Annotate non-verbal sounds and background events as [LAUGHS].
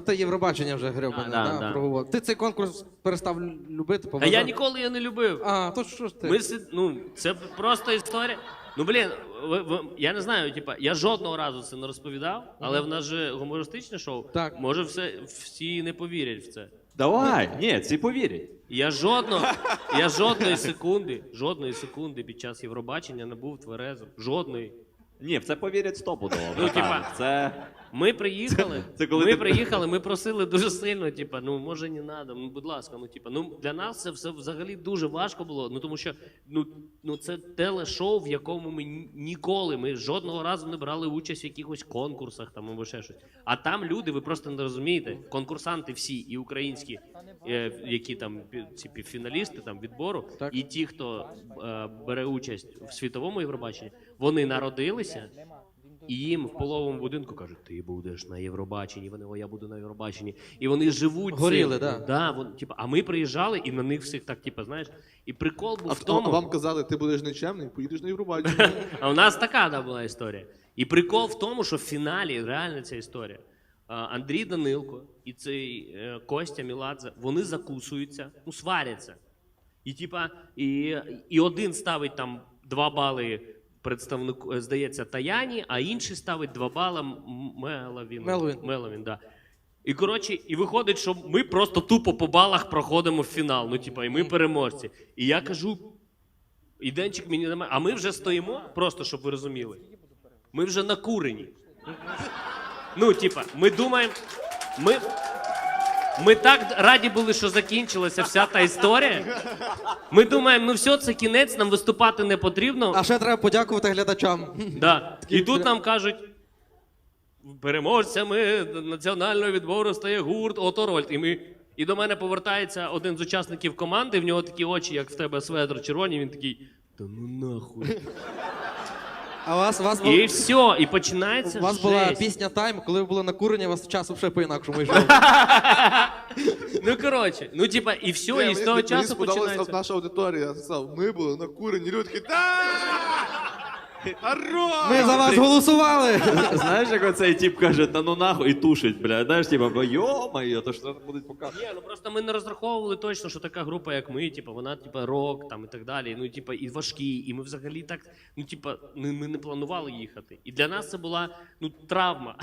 про те Євробачення вже гребане. Да, да, да. Ти цей конкурс перестав любити, А поважати? я ніколи його не любив. А, то що ж ти? Ми си- ну, це просто історія. Ну блін, ви, ви, я не знаю, типа, я жодного разу це не розповідав, але в нас же гумористичне шоу. Так. Може, все, всі не повірять в це. Давай, ні, ці повірять. Я жодного, я жодної секунди, жодної секунди під час Євробачення не був тверезим. Жодної. Ні, в це повірять стопудово. Ну, братан. типа- Це. Ми приїхали, Це- це коли ми ти- приїхали, ми просили дуже сильно, типа, ну може не треба, ну будь ласка, ну типа, ну для нас це все взагалі дуже важко було. Ну тому що ну, ну це телешоу, в якому ми ніколи, ми жодного разу не брали участь в якихось конкурсах там або ще щось. А там люди, ви просто не розумієте, конкурсанти всі і українські, е, які там ці півфіналісти там відбору, Так. і ті, хто е, бере участь в світовому Євробаченні, вони народилися. І їм в половому будинку кажуть, ти будеш на Євробаченні, вони, о, я буду на Євробаченні. І вони живуть. Горіли, цим. да. Да, вон, типу, а ми приїжджали і на них всіх так, типу, знаєш, і прикол був А, в тому. а вам казали, ти будеш нечемний, поїдеш на Євробачення. [LAUGHS] А у нас така да, була історія. І прикол в тому, що в фіналі реально ця історія. А, Андрій Данилко і цей е, Костя Міладзе, вони закусуються, ну, сваряться. І, типа, і, і один ставить там два бали представнику, е, здається, Таяні, а інший ставить два бали М- Меловіну. Меловін. Меловін, да. І коротше, і виходить, що ми просто тупо по балах проходимо в фінал. Ну, типа, і ми переможці. І я кажу, і Денчик мені на мене. А ми вже стоїмо, просто щоб ви розуміли. Ми вже накурені. Ну, типа, ми думаємо. Ми, ми так раді були, що закінчилася вся та історія. Ми думаємо, ну все, це кінець, нам виступати не потрібно. А ще треба подякувати глядачам. Да. І тут нам кажуть. Переможцями національного відбору стає гурт Оторольд. І ми. І до мене повертається один з учасників команди, в нього такі очі, як в тебе сведр червоні, він такий. Та ну нахуй. А у вас, у вас, І все, і починається. у вас була жесть. пісня Тайм, коли ви були на накурені, у вас час взагалі по-інакшому йшов. [LAUGHS] Ну коротше, ну типа, і все, і з того часу мені сподобалася починається. наша аудиторія. Я сказав, ми були накурені, люди такі, «Да! Хорош!» Ми за вас голосували! Знаєш, як оцей тіп каже, та ну нахуй і тушить, бля. Знаєш, типа, йо-моє, то що будуть показувати. Ні, ну просто ми не розраховували точно, що така група, як ми, типа, вона, типа, рок там і так далі. Ну, типа, і важкі, і ми взагалі так, ну, типа, ми, ми не планували їхати. І для нас це була ну, травма.